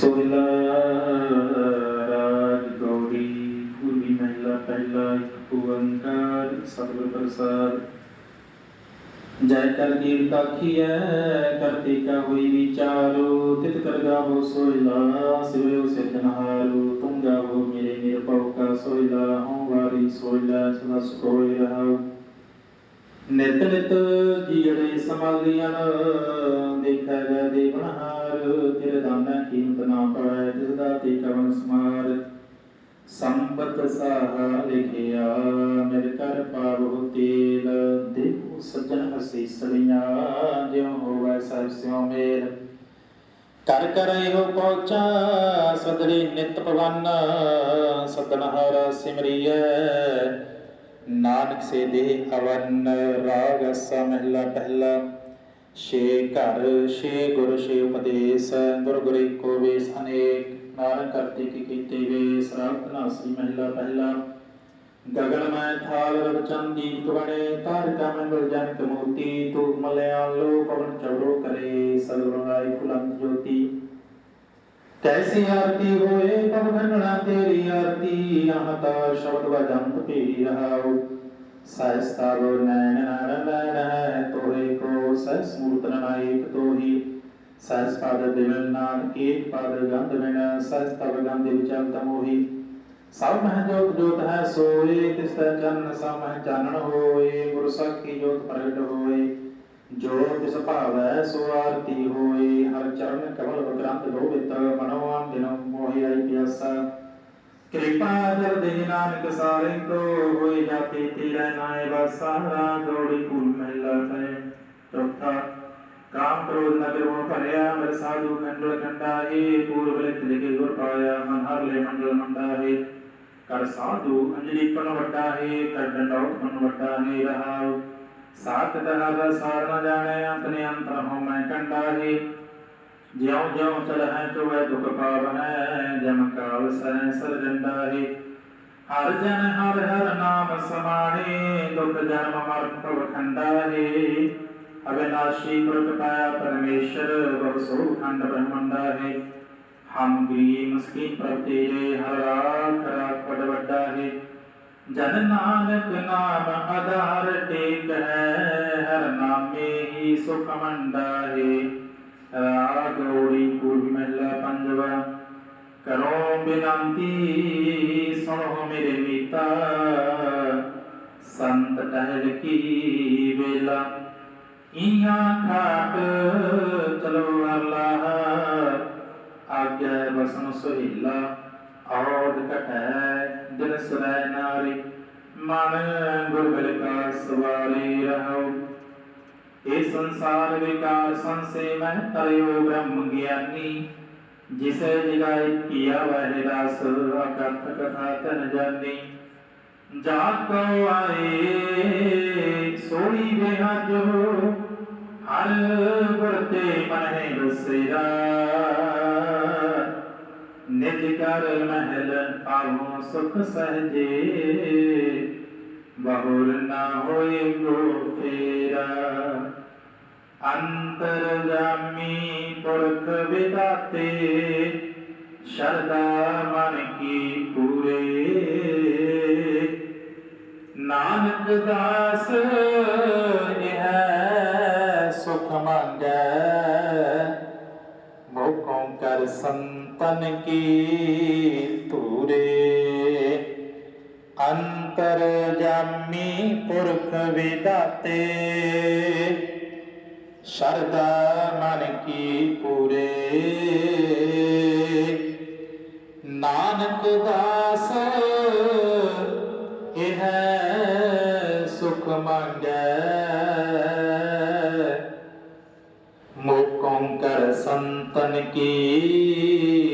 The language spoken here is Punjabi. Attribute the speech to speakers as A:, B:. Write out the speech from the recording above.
A: ਸੋਹਿਲਾ ਰਾਜ ਗੌੜੀ ਪੂਰਬੀ ਮਹਿਲਾ ਪਹਿਲਾ ਇੱਕ ਓੰਕਾਰ ਸਤਿਗੁਰ ਪ੍ਰਸਾਦ। ਜੈ ਕਰ ਕੀਰਤ ਆਖੀਐ ਕਰਤੇ ਕਾ ਹੋਈ ਵਿਚਾਰੋ, ਤਿਤ ਕਰ ਗਾਵੋ ਸੋਹਿਲਾ, ਸਿਵਿਓ ਸਿਰਜਨਹਾਰੂ ਤੁਮ ਗਾਵੋ ਮੇਰੇ ਨਿਰਭਉ ਕਾ ਸੋਹਿਲਾ, ਹਉ ਵਾਰੀ ਸੋਹਿਲਾ ਸਦਾ ਸੁਖੋਇ ਰਹਾਉ ਨਿਤ ਨਿਤ ਜੀੜੇ ਸਮਾਲੀਆਂ ਦੇਖੈ ਗੈ ਦੇਵਨਹਾਰ ਤੇਰੇ ਦਾਨਾ ਕੀਮਤ ਨਾ ਪਾਏ, ਜਿਸ ਦਾ ਤੇ ਕਵਨ ਸਮਾਰ। ਸੰਪਤ ਸਾਹਾ ਲਿਖਿਆ ਮੇਰੇ ਕਰ ਪਾਵੋ ਤੇਲ। ਦੇਖੋ ਸੱਜਣ ਅਸੀਸਲੀਆਂ ਜਿਉ ਹੋਵੇ ਸਭ ਸਿਉ ਮੇਲ। ਕਰ ਕਰ ਇਹੋ ਪਹੁੰਚਾ ਸਦੜੀ ਨਿਤ ਪਵਨ ਸਤਨਹਰ ਸਿਮਰੀਐ। ਨਾਨਕ ਸੇ ਦੇ ਅਵਨ ਰਾਗ ਅਸਾ ਪਹਿਲਾ। ਛੇ ਘਰ, ਛੇ ਗੁਰ, ਛੇ ਉਪਦੇਸ਼, ਗੁਰ ਗੁਰ ਏਕੋ ਵੇਸ ਅਨੇਕ, ਨਾਨਕ ਕਰਤੇ ਕੀ ਕੀਤੇ ਵੇ ਸਰਾਬ ਨਾਸੀ ਮਹਿਲਾ ਪਹਿਲਾ। ਗਗਨ ਮੈਂ ਥਾਲ ਰਵ ਚੰਦੀ ਤੁਵਣੇ ਤਾਰਿਕਾ ਮੰਗਲ ਜਨਕ ਮੋਤੀ, ਤੂ ਮਲਿਆਲੋ ਪਵਨ ਚਵੜੋ ਕਰੇ ਸਲਵਰਾਈ ਫੁਲੰਤ ਜੋਤੀ। ਕੈਸੀ ਆਰਤੀ ਹੋਏ ਪਵ ਗੰਗਣਾ ਤੇਰੀ ਆਰਤੀ, ਆਹਤਾ ਸ਼ਬਦ ਵਜੰਤ ਪੀ ਰਹਾਉ। ਸਹਸਤਾ ਨੈਣ ਨਰ ਲੈਣ ਹੈ ਕੋ ਸਹਸ ਮੂਰਤ ਨਾਇਕ ਤੋਹੀ ਸਹਸ ਪਦ ਦਿਵਨ ਨਾਮ ਏਕ ਪਦ ਗੰਧ ਬਿਨ ਸਹਸ ਤਵ ਗੰਧ ਵਿਚਲ ਤਮੋਹੀ ਸਭ ਮਹਿ ਜੋਤ ਜੋਤ ਹੈ ਸੋਏ ਤਿਸ ਤੈ ਚਰਨ ਸਭ ਮਹਿ ਚਾਨਣ ਹੋਏ ਗੁਰ ਸਾਖੀ ਜੋਤ ਪ੍ਰਗਟ ਹੋਏ ਜੋ ਤਿਸ ਭਾਵੈ ਸੋ ਆਰਤੀ ਹੋਏ ਹਰ ਚਰਨ ਕਮਲ ਬਗਰੰਤ ਗੋਬਿਤ ਮਨੋਵਾਨ ਦਿਨ ਕਿਰਪਾ ਜਲ ਦੇ ਨਾਨਕ ਸਾਰੇ ਕੋ, ਹੋਏ ਜਾਤੇ ਤੇਰਾ ਨਾਏ ਵਸਾਰਾ ਗੋੜੀ ਕੁਲ ਮਹਿਲਾ ਤੈ। ਚੌਥਾ, ਕਾਮ ਕ੍ਰੋਧ ਨਗਰ ਮੋਹ ਭਰਿਆ ਮਰ ਸਾਧੂ ਖੰਡਲ ਕੰਡਾਏ ਪੂਰਬ ਲਿਖ ਲਿਖੇ ਗੁਰ ਪਾਇਆ, ਮਨ ਹਰ ਲੈ ਮੰਡਲ ਮੰਡਾਏ ਕਰ ਸਾਧੂ ਅੰਜਲੀ ਪਨ ਵੱਡਾ ਹੈ, ਕਰ ਡੰਡੌਤ ਪਨ ਵੱਡਾ ਹੈ, ਰਹਾਉ। ਸਾਤ ਦਹਾ ਦਾ ਸਾਰ ਨ ਜਾਣੈ ਅੰਤ ਨੇ ਅੰਤ ਮੈਂ ਕੰਡਾ ਹੈ। ਜਿਉ ਜਿਉ ਚਲਹਿ ਤੁਵੈ ਦੁਖ ਪਾਵਨੈ ਜਮ ਕਾਲ ਸਹਿ ਸਰ ਡੰਡਾ ਹੈ ਹਰ ਜਨ ਹਰ ਹਰ ਨਾਮ ਸਮਾਣੇ ਦੁਖ ਜਨਮ ਮਰਨ ਭਵ ਖੰਡਾ ਹੈ ਅਬਿਨਾਸ਼ੀ ਪੁਰਖ ਪਾਇਆ ਪਰਮੇਸ਼ਰ ਬਹੁ ਸੋ ਖੰਡ ਬ੍ਰਹਮੰਡਾ ਹੈ ਹਮ ਵੀ ਮਸਕੀਨ ਪ੍ਰਭ ਤੇਰੇ, ਹਰ ਰਾਖ ਰਾਖ ਬੜ ਵੱਡਾ ਹੈ ਜਨ ਨਾਨਕ ਨਾਮ ਆਧਾਰ ਟੇਕ ਹੈ, ਹਰ ਨਾਮੇ ਹੀ ਸੁਖ ਮੰਡਾ ਹੈ ਰਾਗੋੜੀ ਪੂਰਬੀ ਮਹਿਲਾ ਪੰਜਵਾ ਕਰੋ ਸੰਤ ਟਹਿਲ ਕੀ ਵੇਲਾ ਇਹਾਂ ਖਾਟ ਚਲੋ ਅੱਲਾਹ ਆਗਿਆ ਬਸਨ ਸੁਹੀਲਾ ਔਦ ਕਟੈ ਦਿਨ ਸੁਰੈ ਨਾਰੀ ਮਨ ਗੁਰਬਲ ਕਾ ਸਵਾਰੀ ਰਹੋ ਇਹ ਸੰਸਾਰ ਵਿਕਾਰ ਸੰਸੇ ਤਰਿਓ ਬ੍ਰਹਮ ਗਿਆਨੀ, ਜਿਸੇ ਜਗਾਇ ਕੀਆ ਵਹਿ ਰਸ ਅਕਥ ਕਥਾ ਤਨ ਜਾਨੀ। ਜਾ ਕੋ ਆਏ, ਸੋਈ ਬਿਹਜੋ ਹਰ ਗੁਰ ਮਨਹਿ ਬਸੇਰਾ। ਨਿਜ ਕਰ ਮਹਿਲ ਪਾਵੋ ਸੁਖ ਸਹਜੇ ਬਹੁਰ ਨਾ ਹੋਏ ਗੋ ਫੇਰਾ ਅੰਤਰ ਜਾਮੀ ਪੁਰਖ ਵਿਦਾਤੇ ਸ਼ਰਦਾ ਮਨ ਕੀ ਪੂਰੇ ਨਾਨਕ ਦਾਸ ਇਹ ਸੁਖ ਮੰਗੈ ਮੋਕੋਂ ਕਰ ਸੰਤਨ ਕੀ ਧੂਰੇ ਅੰਤਰ ਜਾਮੀ ਪੁਰਖ ਵਿਦਾਤੇ। ਸ਼ਰਦਾ ਮਨ ਕੀ ਪੂਰੇ। ਨਾਨਕ ਦਾਸ, ਇਹ ਸੁਖ ਮੰਗੈ। ਮੋਕੋਂ ਕਰ ਸੰਤਨ ਕੀ।